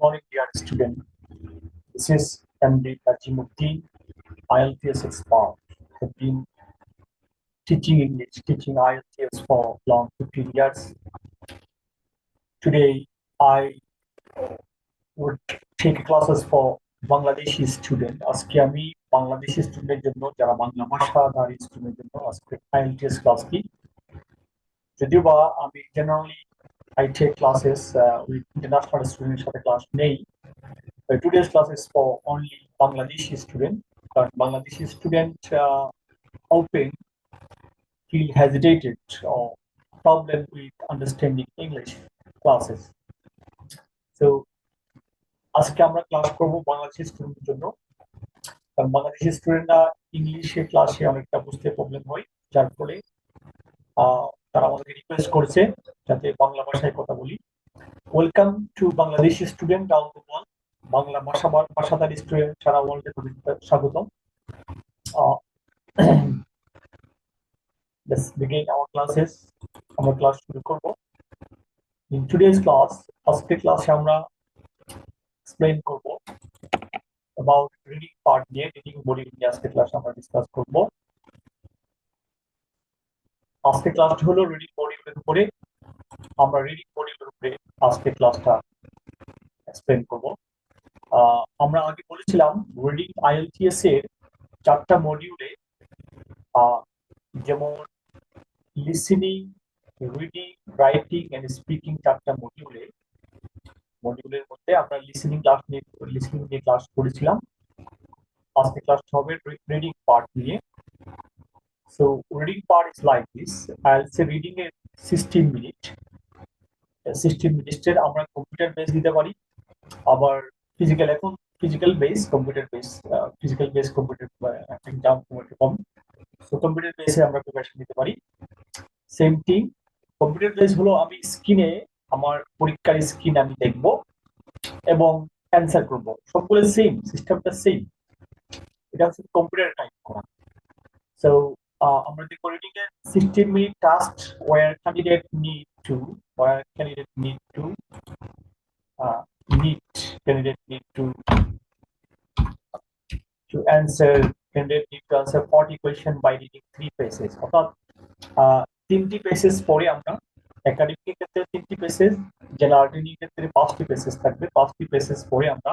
morning, dear student. This is MD Tajimuddin, IELTS expert. Have been teaching English, teaching IELTS for long 15 years. Today, I would take classes for Bangladeshi student. আজকে আমি বাংলাদেশি স্টুডেন্টের জন্য যারা বাংলা ভাষাধারী স্টুডেন্টের জন্য আজকে IELTS class দিই যদিও বা আমি generally I take classes uh, with international students সাথে ক্লাস নেই Uh, today's class is for only Bangladeshi student but Bangladeshi student uh, often feel hesitated or problem with understanding English classes so আজকে আমরা class করব বাংলাদেশি স্টুডেন্টের জন্য কারণ বাংলাদেশি স্টুডেন্টরা ইংলিশে ক্লাসে অনেকটা বুঝতে প্রবলেম হয় যার ফলে আহ, তারা আমাদেরকে রিকোয়েস্ট করেছে যাতে বাংলা ভাষায় কথা বলি। Welcome to Bangladeshi student down to world Bangla ভাষা ভাষাদার স্টুডেন্ট সারা ওয়ার্ল্ডে স্বাগতম। Let's begin our classes. আমরা ক্লাস শুরু করব। ইন টুডেজ ক্লাস আজকে ক্লাসে আমরা এক্সপ্লেইন করব অ্যাবাউট রিডিং পার্ট নিয়ে রিডিং বডি নিয়ে আজকে ক্লাসে আমরা ডিসকাস করব। আজকে ক্লাসটা হলো রিডিং মডিউলের উপরে। আমরা রিডিং মডিউলের উপরে আজকে ক্লাসটা এক্সপ্লেন করব। আমরা আগে বলেছিলাম রিডিং আইএলটিএস এর চারটা মডিউলে যেমন listening reading writing and speaking চারটা মডিউলে মডিউলের মধ্যে আমরা লিসেনিং ক্লাস নিয়ে লিসেনিং নিয়ে ক্লাস করেছিলাম। আজকে ক্লাসটা হবে রিডিং পার্ট নিয়ে। So reading part is like this. I'll say reading a 16 minute. Uh, 16 minutes এর আমরা কম্পিউটার বেস দিতে পারি। আবার ফিজিক্যাল এখন physical base computer base physical base computer exam computer কম। সো কম্পিউটার বেসে আমরা প্রিপারেশন নিতে পারি। সেম থিং কম্পিউটার বেস হলো আমি স্ক্রিনে আমার পরীক্ষার স্ক্রিন আমি দেখব এবং অ্যান্সার করব। সবগুলো সেম সিস্টেমটা সেম এটা হচ্ছে কম্পিউটার টাইপ করা। সো uh, আমরা যে কোয়ালিটিং এর 16 minute task where candidate need to where candidate need to need candidate need to to answer candidate need to answer 40 question by reading three paces অর্থাৎ uh, তিনটি পেসেস পরে আমরা একাডেমিক ক্ষেত্রে তিনটি পেসেস জেনারেল ট্রেনিং ক্ষেত্রে পাঁচটি পেসেস থাকবে। পাঁচটি পেসেস পরে আমরা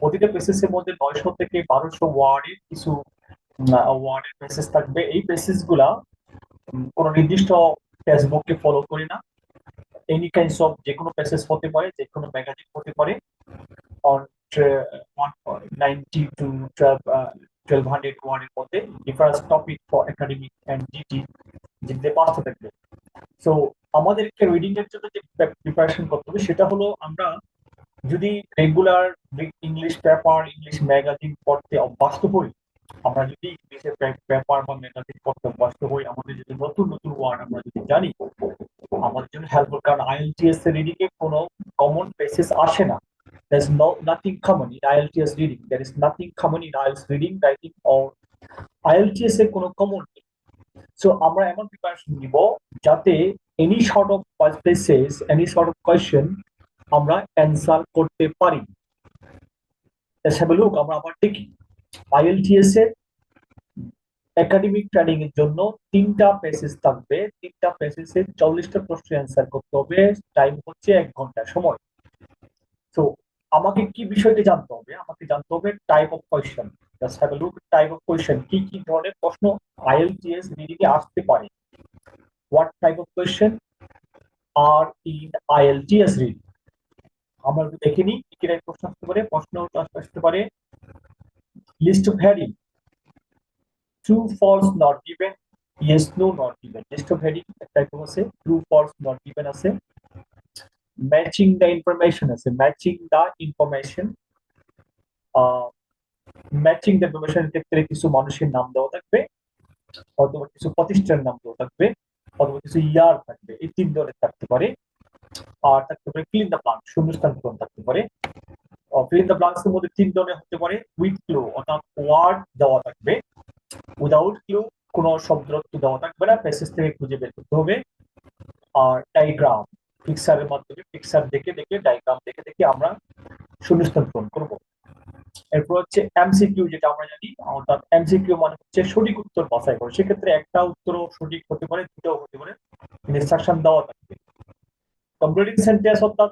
প্রতিটা পেসেসের মধ্যে নয়শো থেকে বারোশো ওয়ার্ডের কিছু ওয়ার্ডের পেসেস থাকবে। এই পেসেসগুলা কোনো নির্দিষ্ট ফেসবুককে ফলো করি না। এনি কাইন্ডস অফ যে কোনো হতে পারে যে কোনো ম্যাগাজিন হতে পারে। On to twelve twelve hundred difference topic for and so আমাদেরকে জন্য যে প্রিপারেশন করতে হবে, সেটা হলো আমরা যদি regular English paper English magazine পড়তে অভ্যস্ত হই আমরা যদি ইংলিশের পেপার বা ম্যাগাজিন পড়তে অভ্যস্ত হই আমাদের যদি নতুন নতুন ওয়ার্ড আমরা যদি জানি, আমাদের জন্য হেল্পফুল কারণ আইএলটিএস এর রিডিং এ কোনো কমন বেসিস আসে না। There is no, nothing common in IELTS reading. There is nothing common in IELTS reading, writing, or এর কোনো কমন নেই। সো আমরা এমন প্রিপারেশন নিব যাতে any sort of places any sort of question আমরা অ্যান্সার করতে পারি। A look, আমরা আবার দেখি। আইএলটিএস এর একাডেমিক ট্রেনিং এর জন্য তিনটা পেসেস থাকবে। তিনটা পেসেসে চল্লিশটা প্রশ্ন অ্যান্সার করতে হবে। টাইম হচ্ছে এক ঘণ্টা সময়। তো আমাকে কি বিষয়টি জানতে হবে? আমাকে জানতে হবে type of question just look type of question কি কি ধরনের প্রশ্ন আইএলটিএস রিডিং আসতে পারে? What type of question are in IELTS reading আমরা দেখে নিই, কি কি প্রশ্ন আসতে পারে? প্রশ্ন আসতে পারে। List of heading true false not given yes no not given list of heading type আছে। ট্রু ফলস নট গিভেন আছে। ম্যাচিং দ্য ইনফরমেশন আছে। Matching the information matching the information ক্ষেত্রে কিছু মানুষের নাম দেওয়া থাকবে, অথবা কিছু প্রতিষ্ঠানের নাম দেওয়া থাকবে, অথবা কিছু ইয়ার থাকবে। এই তিন ধরনের থাকতে পারে। আর থাকতে পারে ক্লিন দ্য প্লান্ট শূন্যস্থান পূরণ থাকতে পারে। ফিল দ্য ব্লাঙ্কস এর মধ্যে তিন ধরনের হতে পারে। উইথ ক্লু অর্থাৎ ওয়ার্ড দেওয়া থাকবে। উইদাউট ক্লু কোনো শব্দরত্ব দেওয়া থাকবে না। প্যাসেজ থেকে খুঁজে বের করতে হবে। আর ডাইগ্রাম পিকচারের মাধ্যমে পিকচার দেখে দেখে ডায়াগ্রাম দেখে দেখে আমরা শূন্যস্থান পূরণ করব। এরপর হচ্ছে এমসিকিউ যেটা আমরা জানি, অর্থাৎ এমসিকিউ মানে হচ্ছে সঠিক উত্তর বাছাই করে। সেক্ষেত্রে একটা উত্তরও সঠিক হতে পারে, দুটাও হতে পারে। ইনস্ট্রাকশন দেওয়া থাকবে। কমপ্লিটিং সেন্টেন্স অর্থাৎ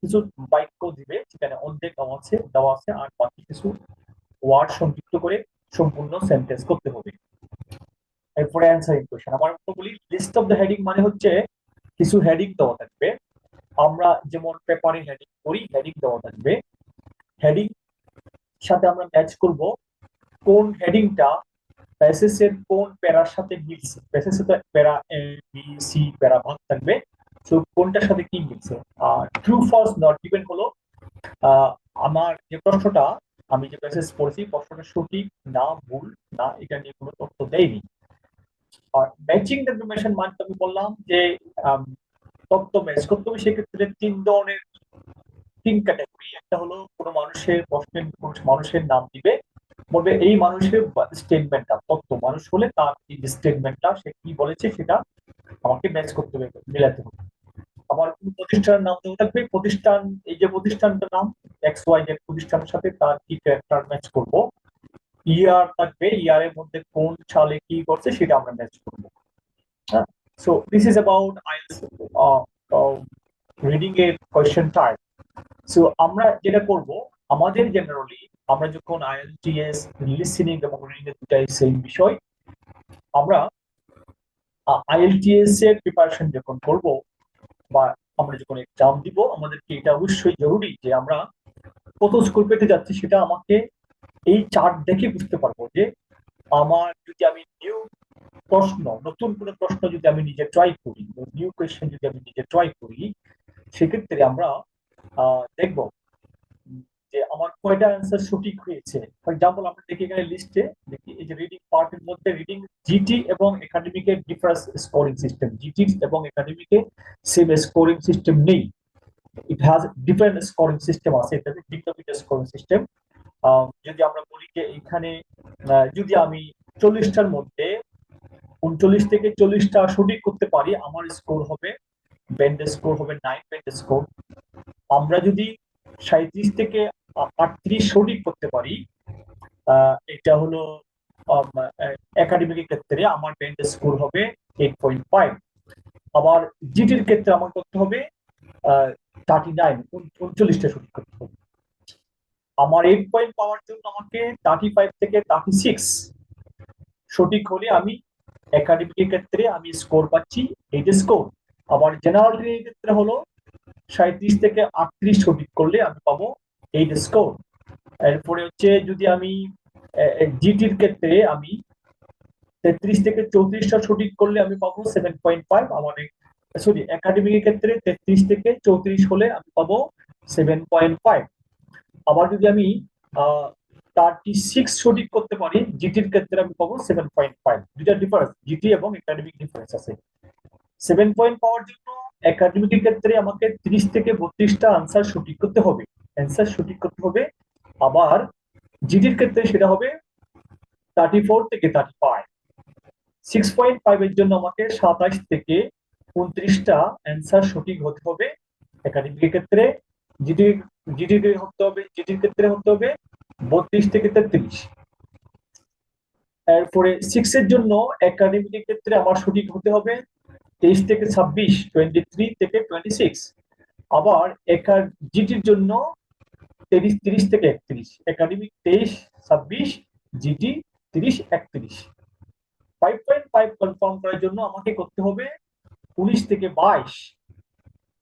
কিছু বাক্য দিবে, সেখানে অর্ধেক দেওয়া আছে দেওয়া আছে, আর বাকি কিছু ওয়ার্ড সংযুক্ত করে সম্পূর্ণ সেন্টেন্স করতে হবে। এরপরে অ্যান্সারিং কোয়েশ্চেন আমার মতো বলি লিস্ট অফ দ্য হেডিং মানে হচ্ছে কিছু হেডিং দেওয়া থাকবে। আমরা যেমন পেপারে হেডিং করি হেডিং দেওয়া থাকবে। হেডিং সাথে আমরা ম্যাচ করব কোন হেডিংটা প্যাসেজের কোন প্যারার সাথে মিলছে। প্যাসেজে তো প্যারা এ বি সি প্যারা ভাগ থাকবে। তো কোনটার সাথে কি মিলছে ট্রু ফলস নট গিভেন হলো আমার যে প্রশ্নটা, আমি যে প্যাসেজ পড়েছি প্রশ্নটা সঠিক, না ভুল, না এটা নিয়ে কোনো তথ্য দেয়নি। আর ম্যাচিং ইনফরমেশন মানে আমি বললাম যে তথ্য ম্যাচ করতে হবে, সেক্ষেত্রে তিন ধরনের, তিন ক্যাটাগরি একটা হলো, কোনো মানুষের প্রশ্নের মানুষের নাম দিবে, বলবে, এই মানুষের স্টেটমেন্টটা তথ্য, মানুষ হলে তার এই স্টেটমেন্টটা সে কি বলেছে সেটা আমাকে ম্যাচ করতে হবে, মেলাতে হবে। আবার কোন প্রতিষ্ঠানের নাম দেওয়া থাকবে প্রতিষ্ঠান, এই যে প্রতিষ্ঠানটার নাম এক্স ওয়াই জেড প্রতিষ্ঠানের সাথে তার কি ক্যারেক্টার ম্যাচ করব? ইয়ার থাকবে ইয়ার এর মধ্যে কোন সালে কি করছে সেটা আমরা ম্যাচ করব। হ্যাঁ so this is about IELTS reading এর কোয়েশ্চেন টাইপ সো আমরা যেটা করব, আমাদের জেনারেলি আমরা যখন আইএলটিএস লিসেনিং এবং রিডিং এর দুটাই সেম বিষয়, আমরা আইএলটিএস এর প্রিপারেশন যখন করব বা আমরা যখন এক্সাম দিব, আমাদেরকে এটা অবশ্যই জরুরি যে আমরা কত স্কোর পেতে যাচ্ছি সেটা আমাকে এই চার্ট দেখে বুঝতে পারব যে আমার যদি আমি নিউ প্রশ্ন, নতুন কোনো প্রশ্ন যদি আমি নিজে ট্রাই করি নিউ কোয়েশ্চেন যদি আমি নিজে ট্রাই করি, সেক্ষেত্রে আমরা দেখব যে আমার কয়টা অ্যান্সার সঠিক হয়েছে? ফর এক্সাম্পল আমরা দেখি এখানে লিস্টে দেখি এই যে রিডিং পার্টের মধ্যে রিডিং জিটি এবং একাডেমিকের ডিফারেন্স স্কোরিং সিস্টেম জিটি এবং একাডেমিকে সেম স্কোরিং সিস্টেম নেই। It has different scoring system আছে। এটাতে ডিক্টোমিটার স্কোরিং সিস্টেম যদি আমরা বলি যে এখানে যদি আমি চল্লিশটার মধ্যে উনচল্লিশ থেকে চল্লিশটা সঠিক করতে পারি, আমার স্কোর হবে ব্যান্ড স্কোর হবে নাইন ব্যান্ড স্কোর আমরা যদি সাঁত্রিশ থেকে আটত্রিশ সঠিক করতে পারি। এটা হলো একাডেমিক ক্ষেত্রে আমার ব্যান্ড স্কোর হবে এইট পয়েন্ট ফাইভ আবার জিটির ক্ষেত্রে আমার করতে হবে থার্টি নাইন উনচল্লিশটা সঠিক করতে হবে। আমার এইট পয়েন্ট পাওয়ার জন্য আমাকে থার্টি ফাইভ থেকে থার্টি সিক্স সঠিক হলে আমি একাডেমিক ক্ষেত্রে আমি স্কোর পাচ্ছি এইট স্কোর আবার জেনারেল ক্ষেত্রে হলো সাঁত্রিশ থেকে আটত্রিশ সঠিক করলে আমি পাবো এইট স্কোর এরপরে হচ্ছে যদি আমি জিটির ক্ষেত্রে আমি তেত্রিশ থেকে চৌত্রিশটা সঠিক করলে আমি পাবো সেভেন পয়েন্ট ফাইভ আমার সরি একাডেমিক ক্ষেত্রে তেত্রিশ থেকে চৌত্রিশ হলে আমি পাবো সেভেন পয়েন্ট ফাইভ আবার যদি আমি থার্টি সিক্স সঠিক করতে পারি জিটির ক্ষেত্রে আমি পাবো সেভেন পয়েন্ট ফাইভ দুইটা ডিফারেন্স জিটি এবং একাডেমিক ডিফারেন্স আছে। সেভেন পয়েন্ট পাওয়ার জন্য একাডেমিক ক্ষেত্রে আমাকে ত্রিশ থেকে বত্রিশটা আনসার সঠিক করতে হবে। অ্যান্সার সঠিক করতে হবে? আবার জিডির ক্ষেত্রে সেটা হবে থার্টি ফোর থেকে thirty five six point five এর জন্য আমাকে সাতাইশ থেকে উনত্রিশটা অ্যান্সার সঠিক হতে হবে। একাডেমিক ক্ষেত্রে জিডি জিডি হতে হবে জিডির ক্ষেত্রে হতে হবে বত্রিশ থেকে তেত্রিশ। এরপরে সিক্স এর জন্য একাডেমিক ক্ষেত্রে আমার সঠিক হতে হবে তেইশ থেকে ছাব্বিশ টোয়েন্টি থ্রি থেকে টোয়েন্টি সিক্স আবার একার জিটির জন্য তিরিশ তিরিশ থেকে একত্রিশ। একাডেমিক তেইশ, ছাব্বিশ জিটি তিরিশ, একত্রিশ। ফাইভ পয়েন্ট ফাইভ কনফার্ম করার জন্য আমাকে করতে হবে উনিশ থেকে বাইশ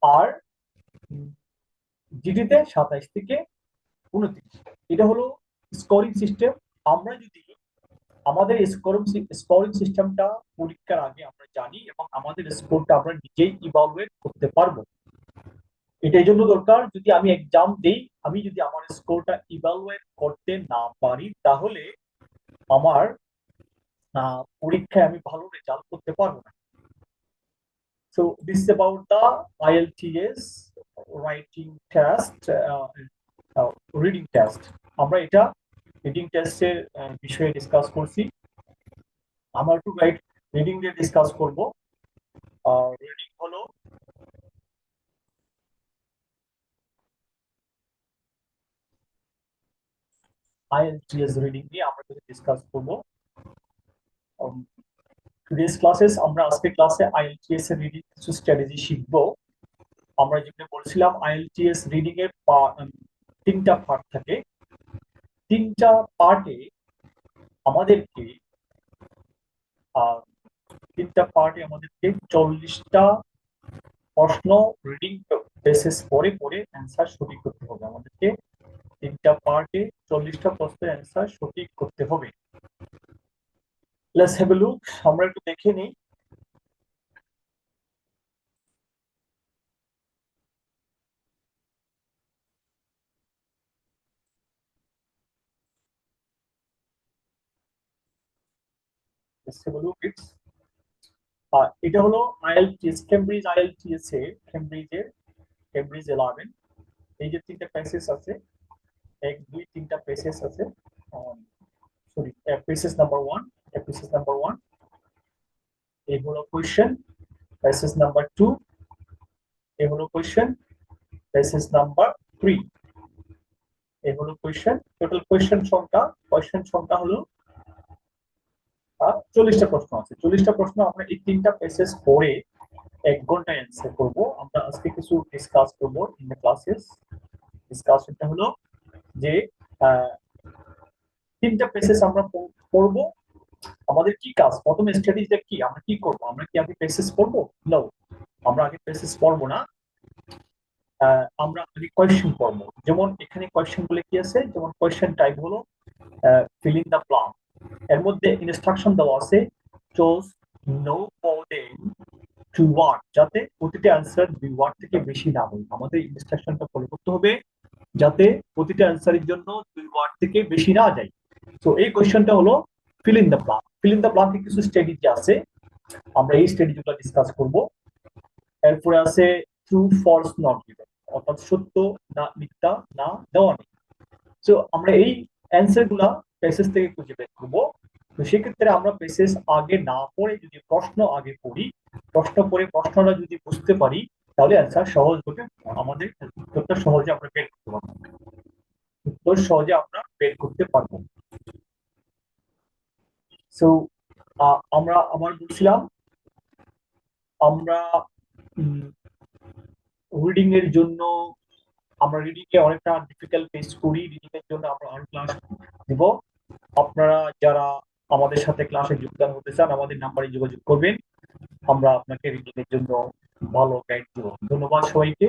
আর জিটিতে সাতাইশ থেকে উনত্রিশ। এটা হলো স্কোরিং সিস্টেম আমরা যদি আমাদের স্কোরিং স্কোরিং সিস্টেমটা পরীক্ষার আগে আমরা জানি এবং আমাদের স্কোরটা আমরা নিজেই ইভালুয়েট করতে পারব। এটা এই জন্য দরকার যদি আমি এক্সাম দিই আমি যদি আমার স্কোরটা ইভালুয়েট করতে না পারি তাহলে আমার পরীক্ষায় আমি ভালো রেজাল্ট করতে পারব না। So this is about IELTS writing test uh, uh, আমরা এটা রিডিং টেস্টের বিষয়ে ডিসকাস করছি। আমরা একটু রাইট রিডিং দিয়ে ডিসকাস করব। রিডিং হলো আইএলটিএস রিডিং নিয়ে আমরা কিছু ডিসকাস করব। টুডেস ক্লাসেস আমরা আজকে ক্লাসে আইএলটিএস এর রিডিং কিছু স্ট্র্যাটেজি শিখব। আমরা যেগুলো বলছিলাম আইএলটিএস রিডিং এর তিনটা পার্ট থাকে। তিনটা পার্টে আমাদেরকে তিনটা পার্টে আমাদেরকে চল্লিশটা প্রশ্ন রিডিং বেসিস পরে পরে অ্যান্সার সঠিক করতে হবে। আমাদেরকে তিনটা পার্টে চল্লিশটা প্রশ্নের অ্যান্সার সঠিক করতে হবে লেটস হ্যাভ এ লুক আমরা একটু দেখে নিই Let's have a look. It's আহ, এটা হলো আইএলটিএস কেমব্রিজ আইএলটিএস এর কেমব্রিজের কেমব্রিজ ইলেভেন এই যে তিনটা প্যাসেজ আছে এক, দুই, তিনটা প্যাসেজ আছে। Sorry passage number one passage number one এই হলো কোয়েশ্চেন প্যাসেজ নাম্বার টু এই হলো কোয়েশ্চেন প্যাসেজ নাম্বার থ্রি এই হলো কোয়েশ্চেন টোটাল কোয়েশ্চেন সংখ্যা কোয়েশ্চেন সংখ্যা হলো চল্লিশটা প্রশ্ন আছে। চল্লিশটা প্রশ্ন আমরা এই তিনটা পেসেস পড়ে এক ঘন্টায় অ্যান্সার করব। আমরা আজকে কিছু ডিসকাস করব ইন দ্য ক্লাসেস ডিসকাশনটা হলো যে তিনটা পেসেস আমরা পড়ব। আমাদের কি কাজ? প্রথম স্ট্র্যাটেজিটা কি? আমরা কি করব? আমরা কি আগে পেসেস পড়ব? নো আমরা আগে পেসেস পড়ব না। আমরা আগে কোয়েশ্চেন পড়ব। যেমন এখানে কোয়েশ্চেনগুলো কি আছে? যেমন কোয়েশ্চেন টাইপ হলো ফিলিং দ্য প্লাম এর মধ্যে ইনস্ট্রাকশন দেওয়া আছে choose no more two word যাতে প্রতিটি অ্যান্সার দুই ওয়ার্ড থেকে বেশি না হয়। আমাদের ইনস্ট্রাকশনটা ফলো করতে হবে। যাতে প্রতিটা অ্যান্সারের জন্য দুই ওয়ার্ড থেকে বেশি না যায়। তো এই কোয়েশ্চেনটা হলো fill in the blank fill in the blank কিছু স্ট্র্যাটেজি আছে। আমরা এই স্ট্র্যাটেজিগুলো ডিসকাস করব। এরপরে আছে ট্রু ফলস নট গিভেন অর্থাৎ সত্য না, মিথ্যা না, দেওয়া নেই। তো আমরা এই অ্যান্সারগুলা পেসেস থেকে খুঁজে বের করব। তো সেক্ষেত্রে আমরা পেসেস আগে না পড়ে যদি প্রশ্ন আগে পড়ি, প্রশ্ন পড়ে প্রশ্নটা যদি বুঝতে পারি তাহলে অ্যান্সার সহজ হবে। আমাদের উত্তরটা সহজে আমরা বের করতে পারব। উত্তর সহজে আমরা বের করতে পারব। সো আমরা আবার বলছিলাম, আমরা রিডিং এর জন্য, আমরা রিডিং এ অনেকটা ডিফিকাল্ট ফেস করি। রিডিং এর জন্য আমরা আরও ক্লাস দিব আপনারা যারা আমাদের সাথে ক্লাসে যোগদান হতে চান, আমাদের নাম্বারে যোগাযোগ করবেন। আমরা আপনাকে রিডিং এর জন্য ভালো থ্যাংক ইউ ধন্যবাদ সবাইকে।